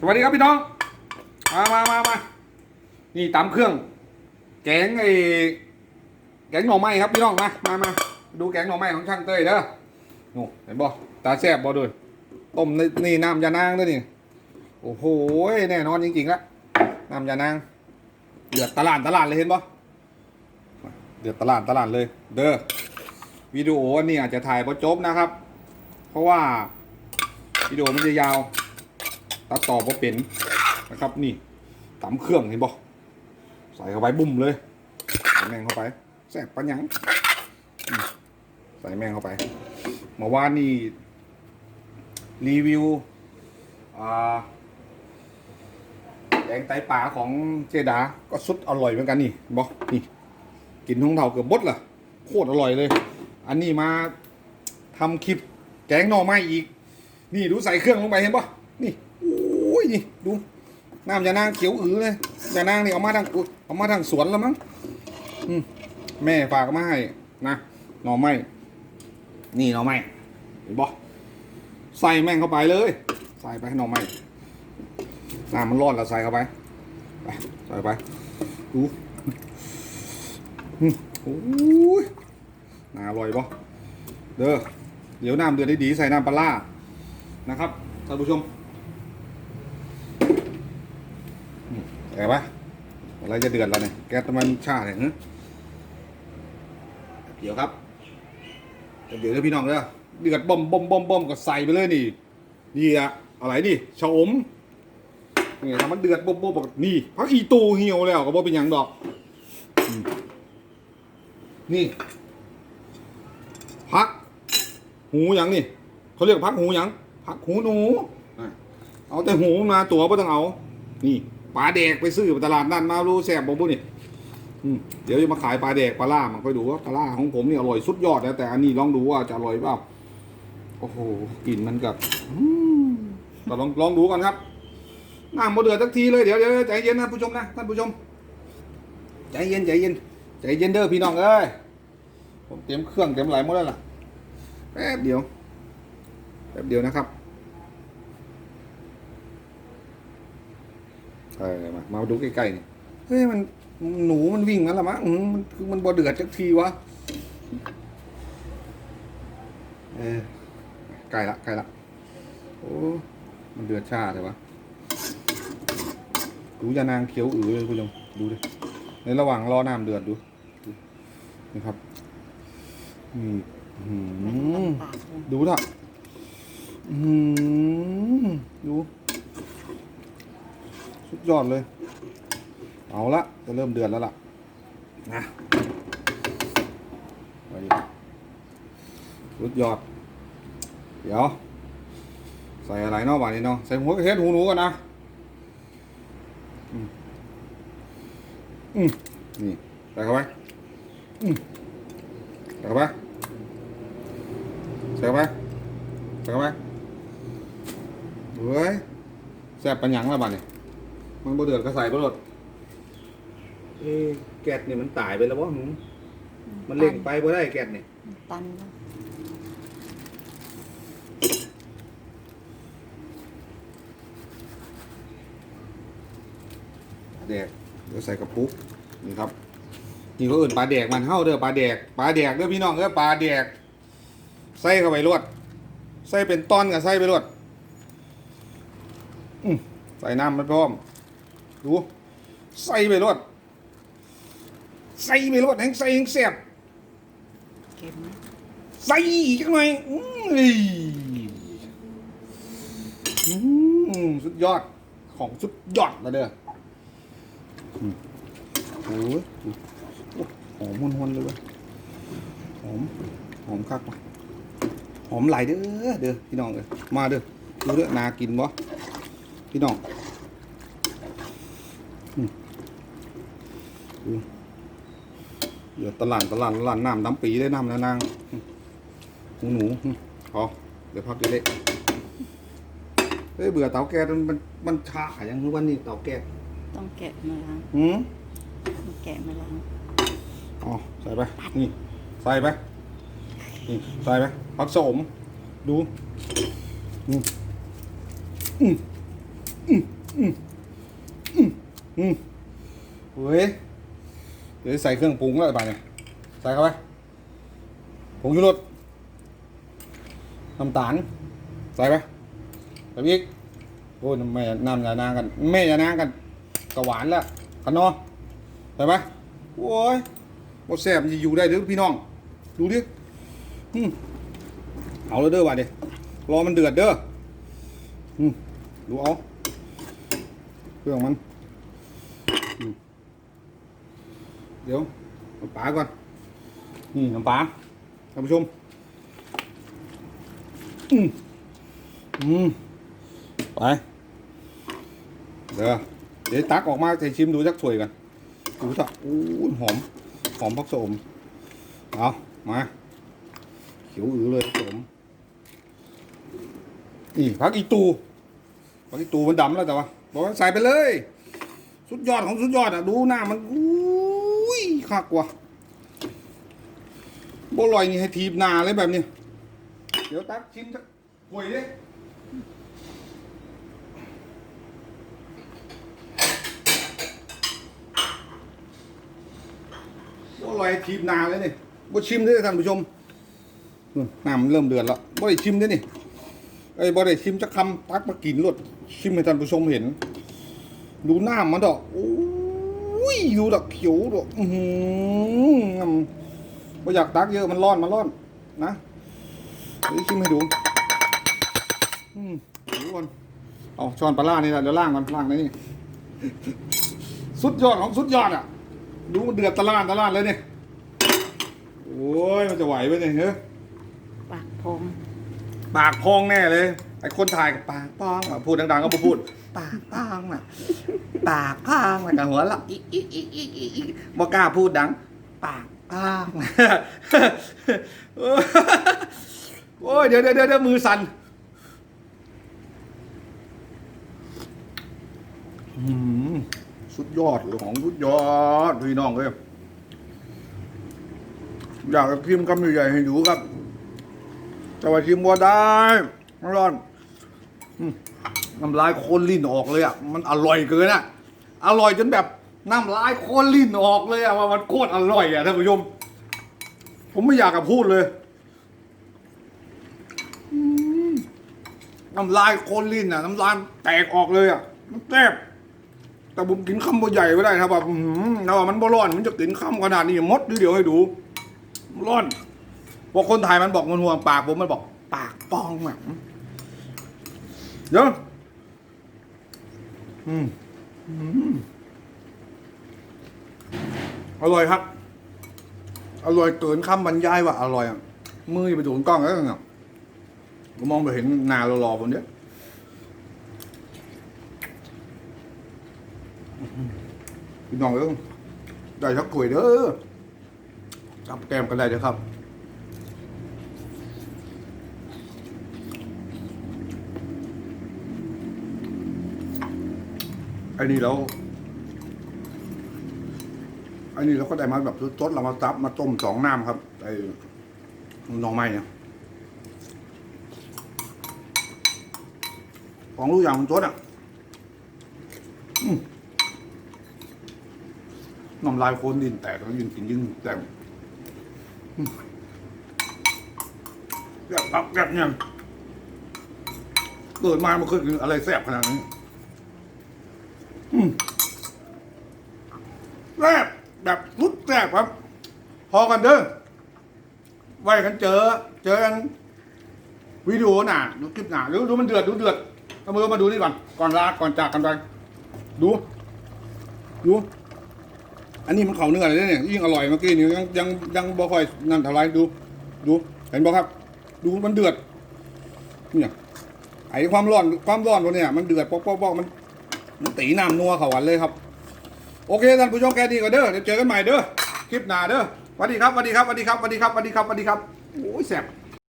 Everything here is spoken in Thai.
สวัสดีครับพี่น้อง มามามามานี่ตำเครื่อง แกงไอ้แกงหน่อไม้ครับพี่น้องมามามาดูแกงหน่อไม้ของช่างเต้ยเด้อโอ้เห็นบ่ตาแซ่บบ่ด้วยต้มนี่นี่น้ำยานางด้วยนี่โอ้โหแน่นอนจริงๆละน้ำยานางเดือดตลาดตลาดเลยเห็นบ่เดือดตลาดตลาดเลย เด้อวิดีโออันนี้อาจจะถ่ายพอจบนะครับ เพราะว่าวิดีโอมันจะยาว ตัดต่อพอเป็นนะครับนี่ตำเครื่องเห็นบ่ใส่เข้าไปบุ้มเลยใส่แมงเข้าไปแซ่บปัญญังใส่แมงเข้าไปเมื่อวานนี่รีวิวแกงไตปลาของเจดา ก็สุดอร่อยเหมือนกันนี่บอกนี่กินท้องเท่าเกือบบดล่ะ โคตรอร่อยเลย อันนี้มาทำคลิปแกงหน่อไม้อีก นี่ดูใส่เครื่องลงไปเห็นปะนี่ นี่ดูน้ำยานางเขียวอือเลยยานางนี่เอามาทางเอามาทางสวนแล้วมั้งแม่ฝากมาให้นะหน่อไม้นี่หน่อไม้เห็นปะใส่แม่งเข้าไปเลย ใส่ไปให้หน่อไม้น้ำมันร้อนเราใส่เข้าไปไปใส่ไปดูโอ้ยน่าอร่อยปะเด้อเดี๋ยวน้ำเดือดดีๆใส่น้ำปลานะครับท่านผู้ชม อืมแอบปะอะไรจะเดือดแล้วเนี่ยแก๊สมันชาเนี่ยเดี๋ยวครับเดี๋ยวเด้อพี่น้องเด้อเดือดบ่มบ่มบ่มบ่มก็ใส่ไปเลยนี่นี่อะอะไรนี่ชะอมนี่ทำมันเดือดบ่มบบบนี่พักอีตูเหี่ยวแล้วก็บ่เป็นหยังดอก นี่พัก หูยังนี่เขาเรียกพักหูยังพักหูหนูเอาแต่หูมาตัวไม่ต้องเอา นี่ ปลาแดกไปซื้อตลาดนั่นมารู้แซ่บบ่บุนี่เดี๋ยวจะมาขายปลาแดกปลาล่ามันค่อยดูว่าปลาล่าของผมนี่อร่อยสุดยอดนะแต่อันนี้ลองดูว่าจะอร่อยเปล่าโอ้โหกลิ่นมันกับอืมก็ลองลองดูกันครับน้ำมาเดือดสักทีเลยเดี๋ยวเดี๋ยวใจเย็นนะผู้ชมนะท่านผู้ชม ใจเย็นใจเย็นใจเย็นเด้อพี่น้องเอ้ยผมเตรียมเครื่องเตรียมไหลหมดแล้วล่ะแป๊บเดียวแป๊บเดียวนะครับ เออมามาดูใกล้ๆนี่เฮ้ยมันหนูมันวิ่งนั่นละมั้งมันมันบ่เดือดสักทีวะเออใกล้ละใกล้ละโอ้มันเดือดชาเลยวะดูยานางเขียวอือเลยคุณผู้ชมดูดิในระหว่างรอน้ำเดือดดูนี่ครับนี่อื้อหือดูท่ะอื้อหือดู สุดยอดเลย เอาละจะเริ่มเดือดแล้วล่ะนะไปดิสุดยอด เดี๋ยว ใส่อะไรเนาะบ้านนี้เนาะใส่หัวกระเทียมหูหนูกันนะอืมนี่ใส่เข้าไปอืมใส่เข้าไปใส่เข้าไปใส่เข้าไปเฮ้ยแซ่บปัญญังแล้วบ้านี่ มันบ่เดือดก็ใส่บ่รดเอ๊ะแก๊สนี่มันตายไปแล้วบ่หนูมันเล่งไปบ่ได้แก๊สนี่ตันแล้วปลาแดกเดี๋ยวใส่กระปุกนี่ครับนี่เขาเอื่นปลาแดกมันเฮ้าเด้อปลาแดกปลาแดกเด้อพี่น้องเด้อปลาแดกใส่เข้าไปรวดใส่เป็นตอนกับใส่ไปรวดอืมใส่น้ำมันพร้อม ดู ใส่ไปรวดใส่ไปรวดแห้งใส่แห้งแซ่บเก็บไหมใส่อีกจังหน่อยอื้ออืมสุดยอดของสุดยอดแล้วเด้ออืมโอ้ยโอ้หอมหวนๆเลยเว้ยหอมหอมคักว่ะหอมไหลายเด้อเด้อพี่น้องเอ้ยมาเด้อดูเด้อนากินบ่พี่น้องอืมดู เดี๋ยวตลาดตลาดตลาดน้ำดำปีได้น้ำแล้วนางหนูหนูอืมพอเดี๋ยวพักเล็กเฮ้ยเบื่อเตาแก๊สมันมันมันชาอย่างทุกวันนี้เตาแก๊สต้องแกะมาล้างหืมต้องแกะมาล้างอ๋อใส่ไปนี่ใส่ไปนี่ใส่ไปผักสมดูอืมอืมอืมอืมอืม อืมเฮ้ยเดี๋ยวใส่เครื่องปรุงแล้วไปเนี่ยใส่เข้าไปผงชูรสน้ำตาล ใส่ไปใส่พริกโอ้ยแม่น้ำยานางกันแม่ยานางกันกะหวานแล้วขนอใส่ไปโอ้ยบ่แซ่บมันจะอยู่ได้หรือพี่น้อง ดูดิอืมเอาแล้วเด้อว่ะเดี๋ยรอมันเดือดเด้ออืมดูเอาเครื่องมัน เดี๋ยวน้ำปลาก่อน นี่น้ำปลาท่านผู้ชม อืมอืมไป เดี๋ยวเดี๋ยวตักออกมาใส่ชิมดูสักถ้วยกันดูสักอู้ยหอม หอมพักโสมเอามาเขียวอือเลยผสมนี่พักอีตูพักอีตูมันดำแล้วแต่ว่าบอกว่าใส่ไปเลย สุดยอดของสุดยอดอะ ดูหน้ามันอุ้ยคักกว่าบ่ลอยนี่ให้ทีบหนาเลยแบบนี้ เดี๋ยวตักชิมสักถ้วยดิบ่ลอยทีบหนาเลยนี่บ่ชิมด้อท่านผู้ชมน้ำมันเริ่มเดือดแล้วบ่ได้ชิมด้อนี่ไอ้บ่ได้ชิมจักคำตักมากินรสชิมให้ท่านผู้ชมเห็น ดูหน้ามันดอกโอ้ยดูดอกเขียวดอกอือหือบ่อยากตักเยอะมันร้อนมันร้อน นะเดี๋ยวชิมให้ดู อืมดูก่อนเอาช้อนปลาล่านี่แหละเดี๋ยวล่างมันล่างในนี่ สุดยอดของสุดยอดอะ ดูมันเดือดตะล่านตะล่านเลยเนี่ยโอ้ยมันจะไหวไหมเนี่ยเฮ้ยปากพงปากพองแน่เลยไอ้คนถ่ายกับปากพองอะพูดดังๆก็บ่พูด ปากพองอะปากพองอะกับหัวเราะอีอีอีอีอีอีบ่กล้าพูดดัง ปากพองโอ้ยเดี๋ยวเดี๋ยวเดี๋ยวมือสั่นอืมสุดยอดของสุดยอดพี่น้องเลยอยากจะชิมคำใหญ่ๆให้ดูครับ แต่ว่าชิมว่าได้มันร้อน อืม น้ำลายโคนลิ้นออกเลยอะมันอร่อยเกินอะ อร่อยจนแบบน้ำลายโคนลิ้นออกเลยอะว่ามันโคตรอร่อยอะท่านผู้ชมผมไม่อยากจะพูดเลยน้ำลายโคนลิ้นอะน้ำลายแตกออกเลยอะมันแซ่บแต่ผมกินคำบ่ใหญ่ไม่ได้ครับแบบถ้าว่ามันบ่ร้อน มันจะกินคำขนาดนี้มดเดียวให้ดูร้อนพอคนไทยมันบอกมันห่วงปากผมมันบอกปากปองอะเดี๋ยว อืมอร่อยครับ อร่อยเกินคำบรรยายว่าอร่อยอะมือไปถูกกล้องแล้วเนี่ยผมมองไปเห็นนาหล่อๆคนเนี้ยพี่น้องเอ้ยได้ชักถ้วยเด้อจับแก้มกันได้เด้อครับ อันนี้เราอันนี้เราก็ได้มาแบบสดๆเรามาซับมาต้มสองน้ำครับไอ้หน้องไม้เนี่ยของรู้อย่างมันสดอะอืมน้ำลายโคนดินแตกแล้วยิ่งกินยิ่งแตกแบบปักแบบเนี่ยเกิดมาไม่เคยกินอะไรแซ่บขนาดนี้ แซ่บแบบรุดแซ่บครับ พอกันเด้อไว้กันเจอ เจอกันวิดีโอหน่ะดูคลิปหน่ะดูดูมันเดือดดูเดือดเอามือมาดูนี่ก่อน ก่อนลาก่อนจากกันไปดู ดู อันนี้มันเข่าเนื้อเลยเนี่ยยิ่งอร่อยเมื่อกี้นี่ยังยังยังบ่ค่อยนั่นเท่าไรดู ดู เห็นบ่ครับ ดูมันเดือดเนี่ยไอ้ความร้อนความร้อนตัวเนี่ยมันเดือดปอกปอกปอกมัน ตีน้ำนัวเขาหวันเลยครับ โอเคท่านผู้ชมแค่นี้ก็เด้อเดี๋ยวเจอกันใหม่เด้อคลิปหน้าเด้อสวัสดีครับสวัสดีครับสวัสดีครับสวัสดีครับสวัสดีครับสวัสดีครับโอ้ยแสบ